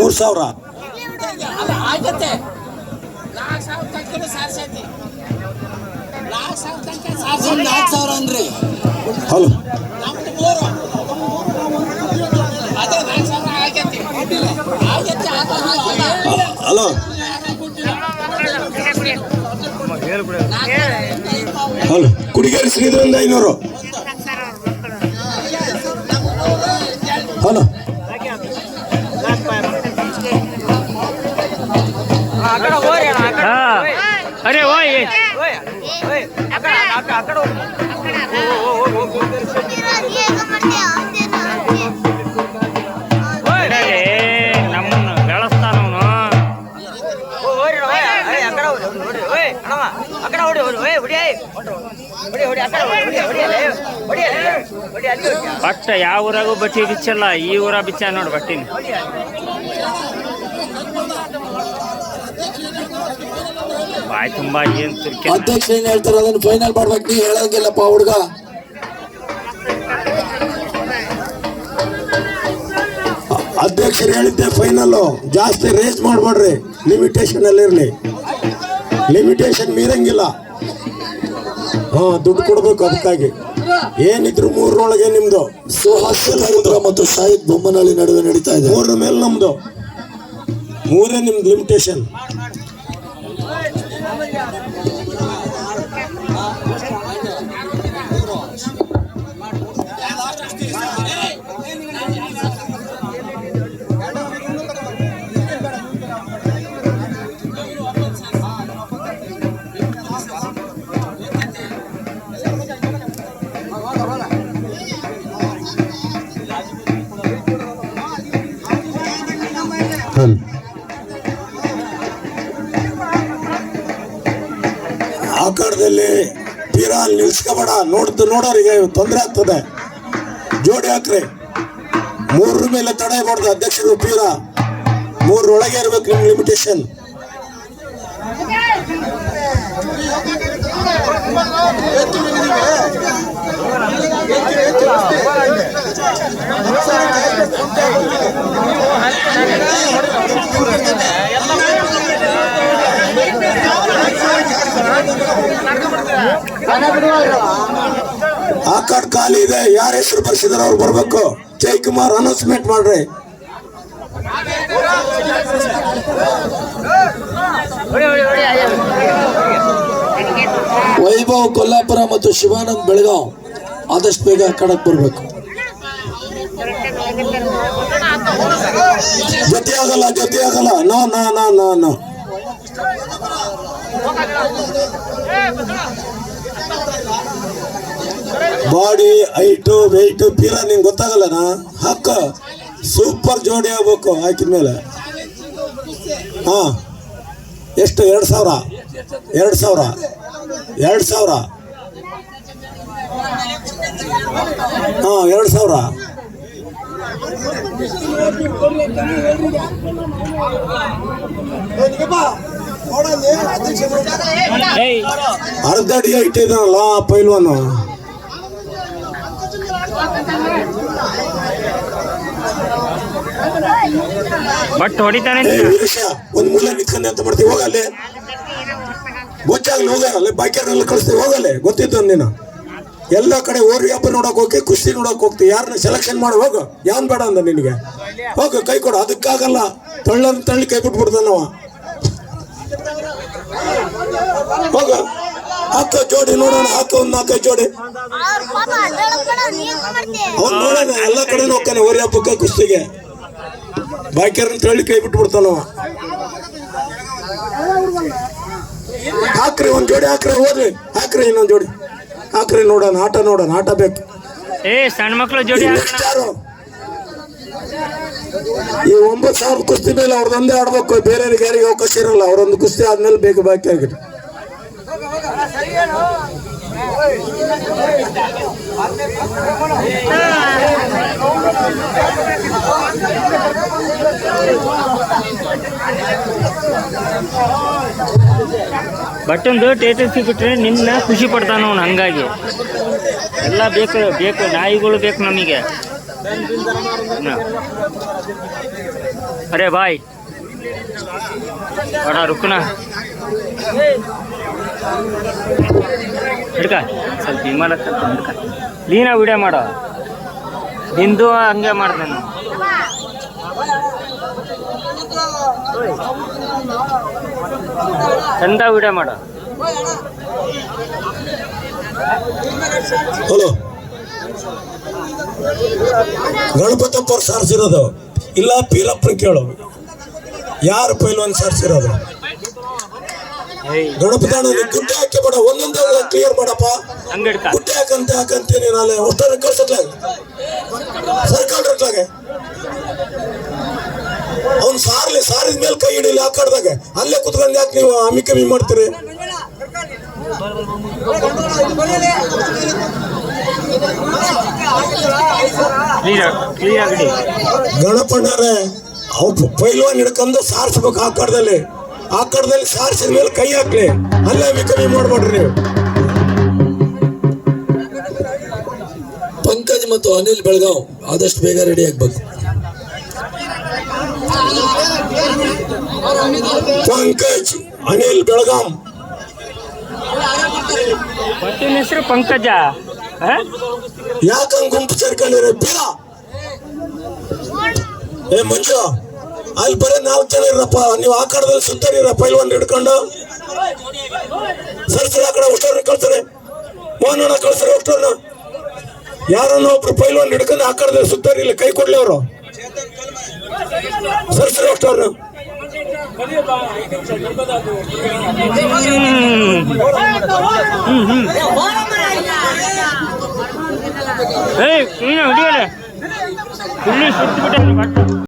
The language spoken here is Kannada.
ಮೂರು ಸಾವಿರ ನಾಲ್ಕು ಸಾವಿರ ಅಂದ್ರಿ. ಹಲೋ. ಹಲೋ. ಹಲೋ. ಕುಡಿಗೇರಿ ಶ್ರೀಧರಂದ ಐನೂರು. ಹಲೋ. ಅರೆ ಓಯ್ ಅರೆ ನಮ್ಮನ್ನ ಬೆಳೆಸ್ತಾನವನು ಬಟ್ ಯಾವ ಊರಾಗೂ ಬಟ್ಟಿ ಬಿಚ್ಚಲ್ಲ ಈ ಊರ ಬಿಚ್ಚ ನೋಡಿ ಬಟ್ಟಿನ. ಬಾಯ್ ತುಂಬಾ ಏನ್ ಅಧ್ಯಕ್ಷ ಏನ್ ಹೇಳ್ತಾರೆ? ಅದನ್ನ ಫೈನಲ್ ಮಾಡ್ಬೇಕು. ನೀ ಹೇಳಂಗಿಲ್ಲಪ್ಪ ಹುಡುಗ. ಅಧ್ಯಕ್ಷರು ಹೇಳಿದ್ದೆ ಫೈನಲ್ ಜಾಸ್ತಿ ರೇಸ್ ಮಾಡ್ಬೇಡ್ರಿ. ಲಿಮಿಟೇಷನ್ ಅಲ್ಲಿ ಇರ್ಲಿ. ಲಿಮಿಟೇಷನ್ ಮೀರಂಗಿಲ್ಲ. ಹಾ ದುಡ್ಡು ಕೊಡ್ಬೇಕು ಅದಕ್ಕಾಗಿ. ಏನಿದ್ರು ಮೂರರೊಳಗೆ ನಿಮ್ದು. ಸುಹಾಸ್ಯ ಸಮುದ್ರ ಮತ್ತು ಶಾಹಿದ್ ಬೊಮ್ಮನಹಳ್ಳಿ ನಡುವೆ ನಡೀತಾ ಇದೆ. ಮೂರರ ಮೇಲೆ ನಮ್ದು. ಮೂರೇ ನಿಮ್ದು ಲಿಮಿಟೇಷನ್ भैया ನಿಲ್ಸ್ಕೊಬೇಡ. ನೋಡ್ದು ನೋಡೋರಿಗೆ ತೊಂದರೆ ಆಗ್ತದೆ. ಜೋಡಿ ಹಾಕ್ರಿ. ಮೂರರ ಮೇಲೆ ತಡೆ ಮಾಡ್ದು ಅಧ್ಯಕ್ಷರು ಪೀರ. ಮೂರರೊಳಗೆ ಇರ್ಬೇಕು ನಿಮ್ ಲಿಮಿಟೇಷನ್ ಆ ಕಾರ್ಡ್ ಖಾಲಿ ಇದೆ, ಯಾರ ಹೆಸರು ಬರ್ಸಿದಾರ ಅವ್ರು ಬರ್ಬೇಕು. ಜಯಕುಮಾರ್ ಅನೌನ್ಸ್ಮೆಂಟ್ ಮಾಡ್ರಿ. ವೈಭವ್ ಕೊಲ್ಲಾಪುರ ಮತ್ತು ಶಿವಾನಂದ್ ಬೆಳಗಾವ್ ಆದಷ್ಟು ಬೇಗ ಕಡಕ್ ಬರ್ಬೇಕು. ಜೊತೆ ಆಗಲ್ಲ ಆಗಲ್ಲ. ನಾ ನಾ ನಾ, no no. Body height weight ತೀರ ನಿಂಗೆ ಗೊತ್ತಾಗಲ್ಲನಾ ಹಕ್ಕ ಸೂಪರ್ ಜೋಡಿ ಆಗ್ಬೇಕು ಹಾಕಿದ ಮೇಲೆ. ಹಾ, ಎಷ್ಟು? ಎರಡು ಸಾವಿರ? ಎರಡು ಸಾವಿರ? ಎರಡು ಸಾವಿರ? ಹಾ, ಎರಡು ಸಾವಿರ? ಅರ್ಧ ಅಡಿ ಇಟ್ಟಿದ್ದಾನಲ್ಲ ಇದಾನಲ್ಲ ಪೈಲ್ವಾನು. ಬಟ್ ಹೊಡಿತಾನೆ ಒಂದ್ ಮೂಲ ನಿಂತ್ಕೊಂಡೆ ಅಂತ ಮಾಡ್ತೀವಿ ಹೋಗಲ್ಲೇ ಗೊತ್ತಾಗ್ಲಿ ಹೋಗಲ್ಲ ಬಾಕಿಯವ್ರನ್ನೆಲ್ಲ ಕಳಿಸ್ತೀವಿ ಹೋಗಲ್ಲೇ ಗೊತ್ತಿದ್ದು ನೀನು. ಎಲ್ಲ ಕಡೆ ಓರ್ ವ್ಯಾಪ ನೋಡಕ್ ಹೋಗಿ ಕುಸ್ತಿ ನೋಡಕ್ ಹೋಗ್ತಿ ಯಾರನ್ನ ಸೆಲೆಕ್ಷನ್ ಮಾಡಿ ಹೋಗ. ಯಾವ್ ಬೇಡ ಅಂದ ನಿನಗೆ. ಹೋಗ ಕೈ ಕೊಡು. ಅದಕ್ಕಾಗಲ್ಲ ತಳ್ಳ ತಳ್ಳಿ ಕೈ ಬಿಟ್ಬಿಡ್ತಾನವ. ನಾವ ಹೋಗ. ಹಾಕ ಜೋಡಿ ನೋಡೋಣ ಹಾಕ ಒಂದ್ ನಾಲ್ಕೈದು ಜೋಡಿ. ಅವ್ನು ನೋಡೋಣ ಎಲ್ಲ ಕಡೆ ಹೋಗ್ತಾನೆ ಓರಿ ಹಬ್ಬಕ್ಕೆ ಕುಸ್ತಿಗೆ. ಬಾಕಿಯವ್ರನ್ನ ತಳ್ಳಿ ಕೈ ಬಿಟ್ಬಿಡ್ತಾನವ ಹಾಕ್ರಿ ಒಂದ್ ಜೋಡಿ ಹಾಕ್ರಿ ಹೋದ್ರಿ. ಹಾಕ್ರಿ ಇನ್ನೊಂದ್ ಜೋಡಿ. ಹಾಕ್ರಿ ನೋಡೋಣ ಆಟ ನೋಡೋಣ ಆಟ ಬೇಕು. ಏ ಸಣ್ಣ ಮಕ್ಳು ಜೋಡಿ. ಯಾರು? ಈ ಒಂಬತ್ತು ಸಾವಿರ ಕುಸ್ತಿ ಮೇಲೆ ಅವ್ರದೊಂದೇ ಆಡ್ಬೇಕು ಬೇರೆ ಯಾರಿಗೆ ಅವಕಾಶ ಇರಲ್ಲ. ಅವ್ರೊಂದು ಕುಸ್ತಿ ಆದ್ಮೇಲೆ ಬೇಕು, ಬಾಕಿ ಆಗಿಟ್ಟು ಬಟ್ಟೊಂದು ಟೇಟಸ್ ಸಿಕ್ಬಿಟ್ರೆ ನಿನ್ನ ಖುಷಿ ಪಡ್ತಾನ ಅವನು, ಹಂಗಾಗಿ. ಎಲ್ಲ ಬೇಕು ಬೇಕು, ನಾಯಿಗಳು ಬೇಕು ನಮಗೆ. ನ. ಅರೆ ಬಾಯ್. रुकना ಹಿಡ್ಕ. ಸ್ವಲ್ಪ ವಿಮಾನ ಹಿಡ್ಕ. ನೀನ ವಿಡಿಯೋ ಮಾಡೋ. ನಿಂದು ಹಂಗೆ ಮಾಡ್ದೆ ನಾನು. ಚಂದ ವಿಡಿಯೋ ಮಾಡೋ. ಹಲೋ ಗಣಪತಪ್ಪ ಸಾರಿಸಿರೋದು ಇಲ್ಲ ಪೀಲಪ್ಪನ ಕೇಳು. ಯಾರು ಪೈಲ್ವನ್ ಸಾರಿಸಿರೋದು? ಏಯ್. ಗಣಪತಿ ಅಣ್ಣ ಗುಡ್ಡೆ ಹಾಕಿ ಬೇಡ ಒಂದೊಂದೇ ಕ್ಲಿಯರ್ ಮಾಡಪ್ಪ. ಗುಡ್ಡೆ ಹಾಕಂತ ಹಾಕಂತೀನಿ ನಾಳೆ ಒಟ್ಟಾರೆ ಕಳ್ಸತ್ಲಾಗ ಸರ್ಕಲ್ ರಟ್ಲಾಗೆ ಅವ್ನು ಸಾರ್ಲಿ ಸಾರಿದ ಮೇಲೆ ಕೈ ಹಿಡಿಲಿ ಆ ಕಡ್ದಾಗ. ಅಲ್ಲೇ ಕುತ್ಕೊಂಡು ಯಾಕೆ ನೀವು ಅಮಿ ಕಮ್ಮಿ ಮಾಡ್ತೀರಿ? ಗಣಪಣ್ಣರೇ ಅವು ಪೈಲ್ವಾನ್ ಹಿಡ್ಕೊಂಡು ಸಾರಿಸ್ಬೇಕು ಆ ಕಡದಲ್ಲಿ. ಆ ಕಡದಲ್ಲಿ ಸಾರಿಸಿದ ಮೇಲೆ ಕೈ ಹಾಕ್ಲಿ. ಅಲ್ಲೇ ಕಮ್ಮಿ ಮಾಡ್ಬೇಡ್ರಿ ನೀವು. ಪಂಕಜ್ ಮತ್ತು ಅನಿಲ್ ಬೆಳಗಾವ್ ಆದಷ್ಟು ಬೇಗ ರೆಡಿ ಆಗ್ಬೇಕು. ಪಂಕಜ್ ಅನಿಲ್ ಬೆಳಗಾಂ. ಹೆಸರು ಪಂಕಜ? ಯಾಕಂಗ್ ಗುಂಪು ಸೇರ್ಕೊಂಡಿರಿ ಬೀರ? ಏ ಮಂಜು, ಅಲ್ಲಿ ಬರೀ ನಾಲ್ಕು ಜನ ಇರಪ್ಪ, ನೀವು ಆ ಕಡದಲ್ಲಿ ಸುತ್ತರಿರ ಪೈಲ್ವಾನ್ ಹಿಡ್ಕೊಂಡು. ಸರ್ಸರ ಆ ಕಡೆ ಅಷ್ಟವ್ರನ್ನ ಕಳ್ತಾರೆ ಮೋಹನಣ್ಣ ಕಳ್ಸರಿ ಅಷ್ಟವ್ರನ್ನ ಯಾರನ್ನ ಒಬ್ರು ಪೈಲ್ವಾನ್ ಹಿಡ್ಕೊಂಡು ಆ ಕಡದಲ್ಲಿ ಸುತ್ತರಿ ಇಲ್ಲ ಕೈ ಕೊಡ್ಲಿ ಅವರು. ಹ್ಮ್ ಅಷ್ಟವ್ರನ್ನ ಹ್ಮ್ ಹ್ಮ್. ஏய் நீ விடுவேன் சுத்தி விட்டு